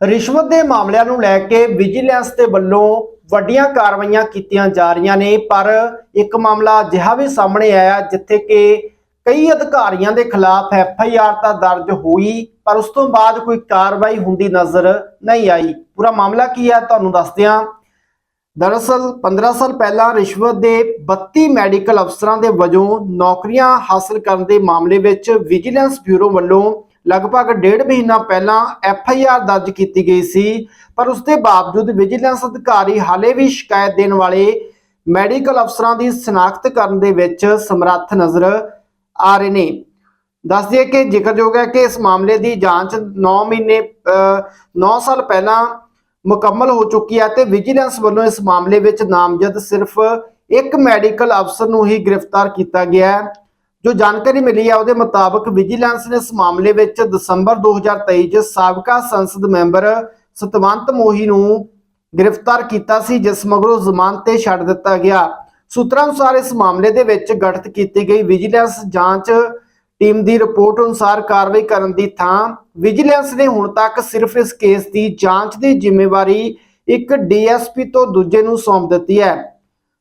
ਰਿਸ਼ਵਤ ਦੇ ਮਾਮਲਿਆਂ ਨੂੰ ਲੈ ਕੇ ਵਿਜੀਲੈਂਸ ਦੇ ਵੱਲੋਂ ਵੱਡੀਆਂ ਕਾਰਵਾਈਆਂ ਕੀਤੀਆਂ ਜਾ ਰਹੀਆਂ ਨੇ, ਪਰ ਇੱਕ ਮਾਮਲਾ ਅਜਿਹਾ ਵੀ ਸਾਹਮਣੇ ਆਇਆ ਜਿੱਥੇ ਕਿ ਕਈ ਅਧਿਕਾਰੀਆਂ ਦੇ ਖਿਲਾਫ ਐਫ ਆਈ ਆਰ ਤਾਂ ਦਰਜ ਹੋਈ, ਪਰ ਉਸ ਤੋਂ ਬਾਅਦ ਕੋਈ ਕਾਰਵਾਈ ਹੁੰਦੀ ਨਜ਼ਰ ਨਹੀਂ ਆਈ। ਪੂਰਾ ਮਾਮਲਾ ਕੀ ਹੈ, ਤੁਹਾਨੂੰ ਦੱਸਦੇ ਹਾਂ। ਦਰਅਸਲ 15 ਸਾਲ ਪਹਿਲਾਂ ਰਿਸ਼ਵਤ ਦੇ 32 ਮੈਡੀਕਲ ਅਫਸਰਾਂ ਦੇ ਵਜੋਂ ਨੌਕਰੀਆਂ ਹਾਸਲ ਕਰਨ ਦੇ ਮਾਮਲੇ ਵਿੱਚ ਵਿਜੀਲੈਂਸ ਬਿਊਰੋ ਵੱਲੋਂ ਲਗਭਗ ਡੇਢ ਮਹੀਨਾ ਪਹਿਲਾਂ ਐਫ ਆਈ ਆਰ ਦਰਜ ਕੀਤੀ ਗਈ ਸੀ, ਪਰ ਉਸ ਦੇ ਬਾਵਜੂਦ ਵਿਜੀਲੈਂਸ ਅਧਿਕਾਰੀ ਹਾਲੇ ਵੀ ਸ਼ਿਕਾਇਤ ਦੇਣ ਵਾਲੇ ਮੈਡੀਕਲ ਅਫਸਰਾਂ ਦੀ ਸ਼ਨਾਖਤ ਕਰਨ ਦੇ ਵਿੱਚ ਸਮਰੱਥ ਨਜ਼ਰ ਆ ਰਹੇ ਨੇ। ਦੱਸ ਦਈਏ ਕਿ ਜ਼ਿਕਰਯੋਗ ਹੈ ਕਿ ਇਸ ਮਾਮਲੇ ਦੀ ਜਾਂਚ 9 ਮਹੀਨੇ 9 ਸਾਲ ਪਹਿਲਾਂ ਮੁਕੰਮਲ ਹੋ ਚੁੱਕੀ ਹੈ ਤੇ ਵਿਜੀਲੈਂਸ ਵੱਲੋਂ ਇਸ ਮਾਮਲੇ ਵਿੱਚ ਨਾਮਜ਼ਦ ਸਿਰਫ ਇੱਕ ਮੈਡੀਕਲ ਅਫਸਰ ਨੂੰ ਹੀ ਗ੍ਰਿਫਤਾਰ ਕੀਤਾ ਗਿਆ ਹੈ। ਜੋ ਜਾਣਕਾਰੀ ਮਿਲੀ ਹੈ ਉਹਦੇ ਮੁਤਾਬਕ ਵਿਜੀਲੈਂਸ ਨੇ ਇਸ ਮਾਮਲੇ ਵਿੱਚ ਦਸੰਬਰ 2023 ਚ ਸਾਬਕਾ ਸੰਸਦ ਮੈਂਬਰ ਸਤਵੰਤ ਮੋਹੀ ਨੂੰ ਗ੍ਰਿਫਤਾਰ ਕੀਤਾ ਸੀ, ਜਿਸ ਮਗਰੋਂ ਜ਼ਮਾਨਤ ਤੇ ਛੱਡ ਦਿੱਤਾ ਗਿਆ। ਸੂਤਰਾਂ ਅਨੁਸਾਰ ਇਸ ਮਾਮਲੇ ਦੇ ਵਿੱਚ ਗਠਿਤ ਕੀਤੀ ਗਈ ਵਿਜੀਲੈਂਸ ਜਾਂਚ ਟੀਮ ਦੀ ਰਿਪੋਰਟ ਅਨੁਸਾਰ ਕਾਰਵਾਈ ਕਰਨ ਦੀ ਥਾਂ ਵਿਜੀਲੈਂਸ ਨੇ ਹੁਣ ਤੱਕ ਸਿਰਫ ਇਸ ਕੇਸ ਦੀ ਜਾਂਚ ਦੀ ਜ਼ਿੰਮੇਵਾਰੀ ਇੱਕ ਡੀਐਸਪੀ ਤੋਂ ਦੂਜੇ ਨੂੰ ਸੌਂਪ ਦਿੱਤੀ ਹੈ।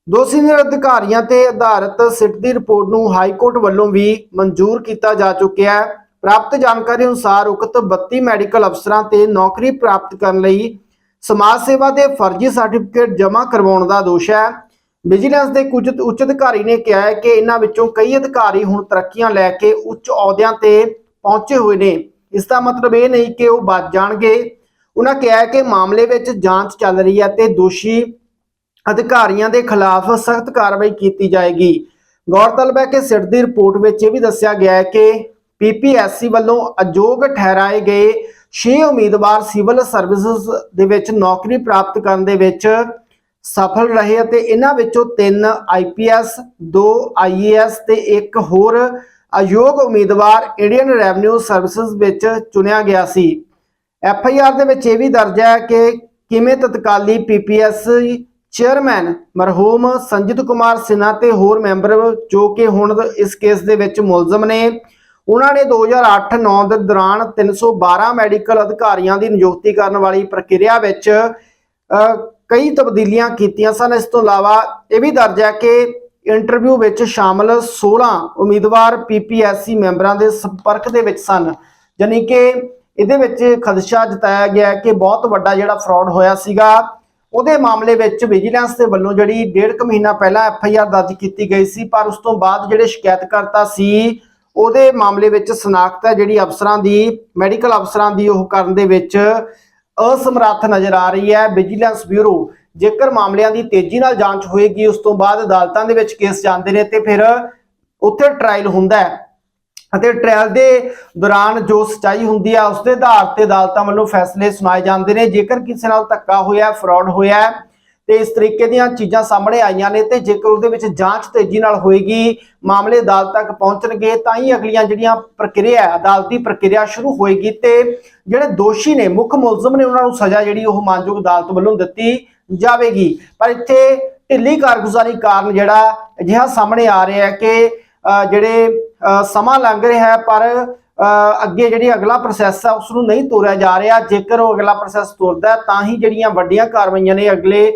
ਦੋ ਸੀਨੀਅਰ ਅਧਿਕਾਰੀਆਂ ਤੇ ਆਧਾਰਿਤ ਸਿੱਟ ਦੀ ਰਿਪੋਰਟ ਨੂੰ ਹਾਈ ਕੋਰਟ ਵੱਲੋਂ ਵੀ ਮਨਜ਼ੂਰ ਕੀਤਾ ਜਾ ਚੁੱਕਿਆ ਹੈ। ਪ੍ਰਾਪਤ ਜਾਣਕਾਰੀ ਅਨੁਸਾਰ ਉਕਤ 32 ਮੈਡੀਕਲ ਅਫਸਰਾਂ ਤੇ ਨੌਕਰੀ ਪ੍ਰਾਪਤ ਕਰਨ ਲਈ ਸਮਾਜ ਸੇਵਾ ਦੇ ਫਰਜ਼ੀ ਸਰਟੀਫਿਕੇਟ ਜਮ੍ਹਾਂ ਕਰਵਾਉਣ ਦਾ ਦੋਸ਼ ਹੈ। ਵਿਜੀਲੈਂਸ ਦੇ ਕੁਝ ਉੱਚ ਅਧਿਕਾਰੀ ਨੇ ਕਿਹਾ ਹੈ ਕਿ ਇਹਨਾਂ ਵਿੱਚੋਂ ਕਈ ਅਧਿਕਾਰੀ ਹੁਣ ਤਰੱਕੀਆਂ ਲੈ ਕੇ ਉੱਚ ਅਹੁਦਿਆਂ ਤੇ ਪਹੁੰਚੇ ਹੋਏ ਨੇ। ਇਸ ਦਾ ਮਤਲਬ ਇਹ ਨਹੀਂ ਕਿ ਉਹ ਬਚ ਜਾਣਗੇ। ਉਹਨਾਂ ਕਿਹਾ ਕਿ ਮਾਮਲੇ ਵਿੱਚ ਜਾਂਚ ਚੱਲ ਰਹੀ ਹੈ ਤੇ ਦੋਸ਼ੀ ਅਧਿਕਾਰੀਆਂ ਦੇ ਖਿਲਾਫ ਸਖਤ ਕਾਰਵਾਈ ਕੀਤੀ ਜਾਏਗੀ। ਗੌਰਤਲਬ ਹੈ ਕਿ ਸਿੱਟ ਦੀ ਰਿਪੋਰਟ ਵਿੱਚ ਇਹ ਵੀ ਦੱਸਿਆ ਗਿਆ ਹੈ ਕਿ ਪੀਪੀਐਸਸੀ ਵੱਲੋਂ ਅਯੋਗ ਠਹਿਰਾਏ ਗਏ 6 ਉਮੀਦਵਾਰ ਸਿਵਲ ਸਰਵਿਸਿਜ਼ ਦੇ ਵਿੱਚ ਨੌਕਰੀ ਪ੍ਰਾਪਤ ਕਰਨ ਦੇ ਵਿੱਚ ਸਫਲ ਰਹੇ ਅਤੇ ਇਹਨਾਂ ਵਿੱਚੋਂ 3 ਆਈਪੀਐਸ 2 ਆਈਏਐਸ ਤੇ ਇੱਕ ਹੋਰ ਅਯੋਗ ਉਮੀਦਵਾਰ ਇੰਡੀਅਨ ਰੈਵਨਿਊ ਸਰਵਿਸਿਜ਼ ਵਿੱਚ ਚੁਣਿਆ ਗਿਆ ਸੀ। ਐਫ ਆਈ ਆਰ ਦੇ ਵਿੱਚ ਇਹ ਵੀ ਦਰਜ ਹੈ ਕਿ ਕਿਵੇਂ ਤਤਕਾਲੀ ਪੀਪੀਐਸ ਚੇਅਰਮੈਨ ਮਰਹੂਮ ਸੰਜੀਤ ਕੁਮਾਰ ਸਿਨਹਾ ਤੇ ਹੋਰ ਮੈਂਬਰ ਜੋ ਕਿ ਹੁਣ ਇਸ ਕੇਸ ਦੇ ਵਿੱਚ ਮੁਲਜ਼ਮ ਨੇ, ਉਹਨਾਂ ਨੇ 2008-9 ਦੇ ਦੌਰਾਨ 312 ਮੈਡੀਕਲ ਅਧਿਕਾਰੀਆਂ ਦੀ ਨਿਯੁਕਤੀ ਕਰਨ ਵਾਲੀ ਪ੍ਰਕਿਰਿਆ ਵਿੱਚ ਕਈ ਤਬਦੀਲੀਆਂ ਕੀਤੀਆਂ ਸਨ। ਇਸ ਤੋਂ ਇਲਾਵਾ ਇਹ ਵੀ ਦਰਜ ਹੈ ਕਿ ਇੰਟਰਵਿਊ ਵਿੱਚ ਸ਼ਾਮਲ 16 ਉਮੀਦਵਾਰ ਪੀਪੀਐਸਸੀ ਮੈਂਬਰਾਂ ਦੇ ਸੰਪਰਕ ਦੇ ਵਿੱਚ ਸਨ ਯਾਨੀ ਕਿ ਇਹਦੇ ਵਿੱਚ ਖਦਸ਼ਾ ਜਤਾਇਆ ਗਿਆ ਕਿ ਬਹੁਤ ਵੱਡਾ ਜਿਹੜਾ ਫਰਾਡ ਹੋਇਆ ਸੀਗਾ ਉਹਦੇ ਮਾਮਲੇ ਵਿੱਚ ਵਿਜੀਲੈਂਸ ਦੇ ਵੱਲੋਂ ਜਿਹੜੀ ਡੇਢ ਕੁ ਮਹੀਨਾ ਪਹਿਲਾਂ ਐਫ ਆਈ ਆਰ ਦਰਜ ਕੀਤੀ ਗਈ ਸੀ, ਪਰ ਉਸ ਤੋਂ ਬਾਅਦ ਜਿਹੜੇ ਸ਼ਿਕਾਇਤਕਰਤਾ ਸੀ, ਉਹਦੇ ਮਾਮਲੇ ਵਿੱਚ ਸਨਾਖਤ ਹੈ ਜਿਹੜੀ ਅਫਸਰਾਂ ਦੀ ਮੈਡੀਕਲ ਅਫਸਰਾਂ ਦੀ ਉਹ ਕਰਨ ਦੇ ਵਿੱਚ ਅਸਮਰੱਥ ਨਜ਼ਰ ਆ ਰਹੀ ਹੈ। ਵਿਜੀਲੈਂਸ ਬਿਊਰੋ ਜੇਕਰ ਮਾਮਲਿਆਂ ਦੀ ਤੇਜ਼ੀ ਨਾਲ ਜਾਂਚ ਹੋਏਗੀ, ਉਸ ਤੋਂ ਬਾਅਦ ਅਦਾਲਤਾਂ ਦੇ ਵਿੱਚ ਕੇਸ ਜਾਂਦੇ ਨੇ ਤੇ ਫਿਰ ਉੱਥੇ ਟ੍ਰਾਇਲ ਹੁੰਦਾ ਹੈ। ਅਤੇ ਟ੍ਰਾਇਲ ਦੇ ਦੌਰਾਨ ਜੋ ਸਚਾਈ ਹੁੰਦੀ ਹੈ ਉਸ ਦੇ ਆਧਾਰ ਤੇ ਅਦਾਲਤਾਂ ਵੱਲੋਂ ਫੈਸਲੇ ਸੁਣਾਏ ਜਾਂਦੇ ਨੇ। ਜੇਕਰ ਕਿਸੇ ਨਾਲ ਧੱਕਾ ਹੋਇਆ ਫਰਾਡ ਹੋਇਆ ਤੇ ਇਸ ਤਰੀਕੇ ਦੀਆਂ ਚੀਜ਼ਾਂ ਸਾਹਮਣੇ ਆਈਆਂ ਨੇ ਤੇ ਜੇਕਰ ਉਹਦੇ ਵਿੱਚ ਜਾਂਚ ਤੇਜ਼ੀ ਨਾਲ ਹੋਏਗੀ, ਮਾਮਲੇ ਅਦਾਲਤ ਤੱਕ ਪਹੁੰਚਣਗੇ, ਤਾਂ ਹੀ ਅਗਲੀਆਂ ਜਿਹੜੀਆਂ ਪ੍ਰਕਿਰਿਆ, ਅਦਾਲਤੀ ਪ੍ਰਕਿਰਿਆ ਸ਼ੁਰੂ ਹੋਏਗੀ ਤੇ ਜਿਹੜੇ ਦੋਸ਼ੀ ਨੇ, ਮੁੱਖ ਮੁਲਜ਼ਮ ਨੇ ਉਹਨਾਂ ਨੂੰ ਸਜ਼ਾ ਜਿਹੜੀ ਉਹ ਮਾਨਯੋਗ ਅਦਾਲਤ ਵੱਲੋਂ ਦਿੱਤੀ ਜਾਵੇਗੀ। ਪਰ ਇੱਥੇ ਢਿੱਲੀ ਕਾਰਗੁਜ਼ਾਰੀ ਕਾਰਨ ਜਿਹੜਾ ਅਜਿਹਾ ਸਾਹਮਣੇ ਆ ਰਿਹਾ ਹੈ ਕਿ ਜਿਹੜੇ ਸਮਾਂ ਲੰਘ ਰਿਹਾ ਹੈ, ਪਰ ਅੱਗੇ ਜਿਹੜੀ ਅਗਲਾ ਪ੍ਰੋਸੈਸ ਹੈ ਉਸ ਨੂੰ ਨਹੀਂ ਤੋਰਿਆ ਜਾ ਰਿਹਾ। ਜੇਕਰ ਉਹ ਅਗਲਾ ਪ੍ਰੋਸੈਸ ਤੁਰਦਾ ਤਾਂ ਹੀ ਜਿਹੜੀਆਂ ਵੱਡੀਆਂ ਕਾਰਵਾਈਆਂ ਨੇ ਅਗਲੇ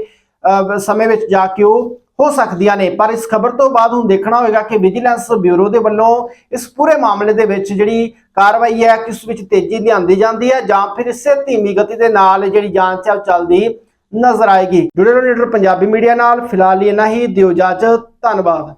ਸਮੇਂ ਵਿੱਚ ਜਾ ਕੇ ਉਹ ਹੋ ਸਕਦੀਆਂ ਨੇ। ਪਰ ਇਸ ਖਬਰ ਤੋਂ ਬਾਅਦ ਹੁਣ ਦੇਖਣਾ ਹੋਵੇਗਾ ਕਿ ਵਿਜੀਲੈਂਸ ਬਿਊਰੋ ਦੇ ਵੱਲੋਂ ਇਸ ਪੂਰੇ ਮਾਮਲੇ ਦੇ ਵਿੱਚ ਜਿਹੜੀ ਕਾਰਵਾਈ ਹੈ, ਕਿਸ ਵਿੱਚ ਤੇਜ਼ੀ ਲਿਆਂਦੀ ਜਾਂਦੀ ਹੈ, ਜਾਂ ਫਿਰ ਇਸੇ ਧੀਮੀ ਗਤੀ ਦੇ ਨਾਲ ਜਿਹੜੀ ਜਾਂਚ ਹੈ ਚੱਲਦੀ ਨਜ਼ਰ ਆਏਗੀ। ਜੁੜੇ ਰਹੋ ਲੀਡਰ ਪੰਜਾਬੀ ਮੀਡੀਆ ਨਾਲ। ਫਿਲਹਾਲ ਲਈ ਇੰਨਾ ਹੀ। ਦਿਓ ਇਜਾਜ਼ਤ। ਧੰਨਵਾਦ।